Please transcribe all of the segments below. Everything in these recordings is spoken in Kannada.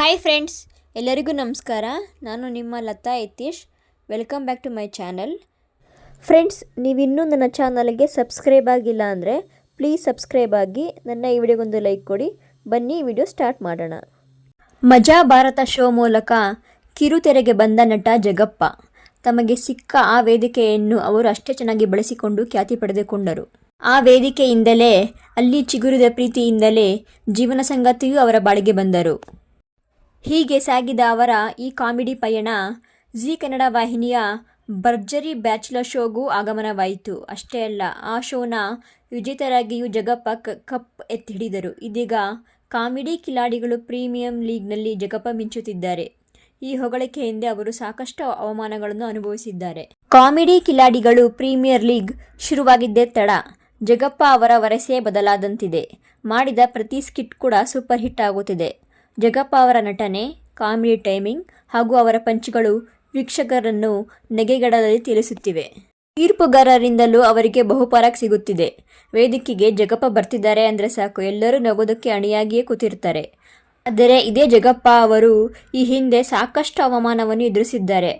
ಹಾಯ್ ಫ್ರೆಂಡ್ಸ್ ಎಲ್ಲರಿಗೂ ನಮಸ್ಕಾರ. ನಾನು ನಿಮ್ಮ Latha Yathish. Welcome back to my channel friends ನೀವಿನ್ನೂ ನನ್ನ ಚಾನಲ್ಗೆ ಸಬ್ಸ್ಕ್ರೈಬ್ ಆಗಿಲ್ಲ ಅಂದರೆ ಪ್ಲೀಸ್ ಸಬ್ಸ್ಕ್ರೈಬ್ ಆಗಿ ನನ್ನ ಈ ವಿಡಿಯೋಗೊಂದು ಲೈಕ್ ಕೊಡಿ. ಬನ್ನಿ ವಿಡಿಯೋ ಸ್ಟಾರ್ಟ್ ಮಾಡೋಣ. ಮಜಾ ಭಾರತ ಶೋ ಮೂಲಕ ಕಿರುತೆರೆಗೆ ಬಂದ ನಟ ಜಗಪ್ಪ. ತಮಗೆ ಸಿಕ್ಕ ಆ ವೇದಿಕೆಯನ್ನು ಅವರು ಅಷ್ಟೇ ಚೆನ್ನಾಗಿ ಬಳಸಿಕೊಂಡು ಖ್ಯಾತಿ ಪಡೆದುಕೊಂಡರು. ಆ ವೇದಿಕೆಯಿಂದಲೇ, ಅಲ್ಲಿ ಚಿಗುರಿದ ಪ್ರೀತಿಯಿಂದಲೇ ಜೀವನ ಸಂಗತಿಯೂ ಅವರ ಬಾಳಿಗೆ ಬಂದರು. ಹೀಗೆ ಸಾಗಿದ ಅವರ ಈ ಕಾಮಿಡಿ ಪಯಣ ಜೀ ಕನ್ನಡ ವಾಹಿನಿಯ ಭರ್ಜರಿ ಬ್ಯಾಚುಲರ್ ಶೋಗೂ ಆಗಮನವಾಯಿತು. ಅಷ್ಟೇ ಅಲ್ಲ, ಆ ಶೋನ ವಿಜೇತರಾಗಿಯೂ ಜಗಪ್ಪ ಕಪ್ ಎತ್ತಿ ಹಿಡಿದರು ಇದೀಗ ಕಾಮಿಡಿ ಕಿಲಾಡಿಗಳು ಪ್ರೀಮಿಯಂ ಲೀಗ್ನಲ್ಲಿ ಜಗಪ್ಪ ಮಿಂಚುತ್ತಿದ್ದಾರೆ. ಈ ಹೊಗಳಿಕೆ ಹಿಂದೆ ಅವರು ಸಾಕಷ್ಟು ಅವಮಾನಗಳನ್ನು ಅನುಭವಿಸಿದ್ದಾರೆ. ಕಾಮಿಡಿ ಕಿಲಾಡಿಗಳು ಪ್ರೀಮಿಯರ್ ಲೀಗ್ ಶುರುವಾಗಿದ್ದೇ ತಡ. ಜಗಪ್ಪ ಅವರ ವರಸೆ ಬದಲಾದಂತಿದೆ. ಮಾಡಿದ ಪ್ರತಿ ಸ್ಕಿಟ್ ಕೂಡ ಸೂಪರ್ ಹಿಟ್ ಆಗುತ್ತಿದೆ. ಜಗಪ್ಪ ಅವರ ನಟನೆ, ಕಾಮಿಡಿ ಟೈಮಿಂಗ್ ಹಾಗೂ ಅವರ ಪಂಚ್ಗಳು ವೀಕ್ಷಕರನ್ನು ನೆಗೆಗಡದಲ್ಲಿ ತಿಳಿಸುತ್ತಿವೆ ತೀರ್ಪುಗಾರರಿಂದಲೂ ಅವರಿಗೆ ಬಹುಪರಾಕ್ ಸಿಗುತ್ತಿದೆ. ವೇದಿಕೆಗೆ ಜಗಪ್ಪ ಬರ್ತಿದ್ದಾರೆ ಅಂದರೆ ಸಾಕು, ಎಲ್ಲರೂ ನಗೋದಕ್ಕೆ ಅಣಿಯಾಗಿಯೇ ಕೂತಿರ್ತಾರೆ. ಆದರೆ ಇದೇ ಜಗಪ್ಪ ಅವರು ಈ ಹಿಂದೆ ಸಾಕಷ್ಟು ಅವಮಾನವನ್ನು ಎದುರಿಸಿದ್ದಾರೆ.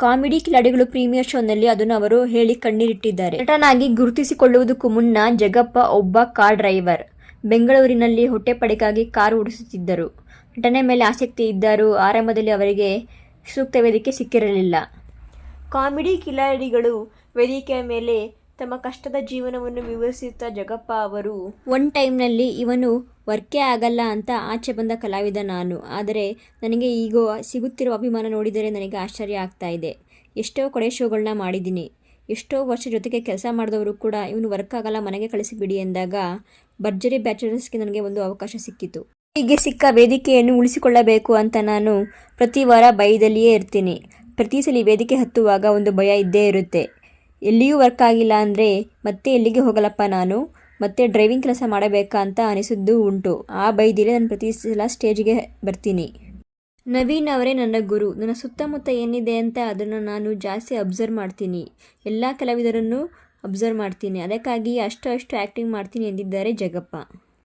ಕಾಮಿಡಿ ಕಿಲಾಡಿಗಳು ಪ್ರೀಮಿಯರ್ ಶೋನಲ್ಲಿ ಅದನ್ನು ಅವರು ಹೇಳಿ ಕಣ್ಣೀರಿಟ್ಟಿದ್ದಾರೆ. ನಟನಾಗಿ ಗುರುತಿಸಿಕೊಳ್ಳುವುದಕ್ಕೂ ಮುನ್ನ ಜಗಪ್ಪ ಒಬ್ಬ ಕಾರ್ ಡ್ರೈವರ್. ಬೆಂಗಳೂರಿನಲ್ಲಿ ಹೊಟ್ಟೆಪಡಿಗಾಗಿ ಕಾರು ಓಡಿಸುತ್ತಿದ್ದರು. ನಟನೆ ಮೇಲೆ ಆಸಕ್ತಿ ಇದ್ದರೂ ಆರಂಭದಲ್ಲಿ ಅವರಿಗೆ ಸೂಕ್ತ ವೇದಿಕೆ ಸಿಕ್ಕಿರಲಿಲ್ಲ. ಕಾಮಿಡಿ ಕಿಲಾಡಿಗಳು ವೇದಿಕೆಯ ಮೇಲೆ ತಮ್ಮ ಕಷ್ಟದ ಜೀವನವನ್ನು ವಿವರಿಸುತ್ತಾ ಜಗಪ್ಪ ಅವರು ಒನ್ ಟೈಮ್ನಲ್ಲಿ ಇವನು ವರ್ಕೇ ಆಗಲ್ಲ ಅಂತ ಆಚೆ ಬಂದ ಕಲಾವಿದ ನಾನು. ಆದರೆ ನನಗೆ ಈಗ ಸಿಗುತ್ತಿರುವ ಅಭಿಮಾನ ನೋಡಿದರೆ ನನಗೆ ಆಶ್ಚರ್ಯ ಆಗ್ತಾ ಇದೆ. ಎಷ್ಟೋ ಕೊಡೆ ಶೋಗಳನ್ನ ಮಾಡಿದ್ದೀನಿ. ಎಷ್ಟೋ ವರ್ಷ ಜೊತೆಗೆ ಕೆಲಸ ಮಾಡಿದವರು ಕೂಡ ಇವನು ವರ್ಕ್ ಆಗಲ್ಲ, ಮನೆಗೆ ಕಳಿಸಿಬಿಡಿ ಎಂದಾಗ ಭರ್ಜರಿ ಬ್ಯಾಚುಲರ್ಸ್ಗೆ ನನಗೆ ಒಂದು ಅವಕಾಶ ಸಿಕ್ಕಿತು. ಹೀಗೆ ಸಿಕ್ಕ ವೇದಿಕೆಯನ್ನು ಉಳಿಸಿಕೊಳ್ಳಬೇಕು ಅಂತ ನಾನು ಪ್ರತಿ ವಾರ ಭಯದಲ್ಲಿಯೇ ಇರ್ತೀನಿ. ಪ್ರತಿ ಸಲ ವೇದಿಕೆ ಹತ್ತುವಾಗ ಒಂದು ಭಯ ಇದ್ದೇ ಇರುತ್ತೆ. ಎಲ್ಲಿಯೂ ವರ್ಕ್ ಆಗಿಲ್ಲ ಅಂದರೆ ಮತ್ತೆ ಎಲ್ಲಿಗೆ ಹೋಗಲಪ್ಪ ನಾನು? ಮತ್ತೆ ಡ್ರೈವಿಂಗ್ ಕೆಲಸ ಮಾಡಬೇಕಾ ಅಂತ ಅನಿಸಿದ್ದು ಉಂಟು. ಆ ಬೈದಿಲೆ ನಾನು ಪ್ರತಿ ಸಲ ಸ್ಟೇಜ್ಗೆ ಬರ್ತೀನಿ. ನವೀನ್ ಅವರೇ ನನ್ನ ಗುರು. ನನ್ನ ಸುತ್ತಮುತ್ತ ಏನಿದೆ ಅಂತ ಅದನ್ನು ನಾನು ಜಾಸ್ತಿ ಅಬ್ಸರ್ವ್ ಮಾಡ್ತೀನಿ. ಎಲ್ಲ ಕಲಾವಿದರನ್ನು ಅಬ್ಸರ್ವ್ ಮಾಡ್ತೀನಿ. ಅದಕ್ಕಾಗಿ ಅಷ್ಟು ಅಷ್ಟು ಆ್ಯಕ್ಟಿಂಗ್ ಮಾಡ್ತೀನಿ ಎಂದಿದ್ದಾರೆ ಜಗಪ್ಪ.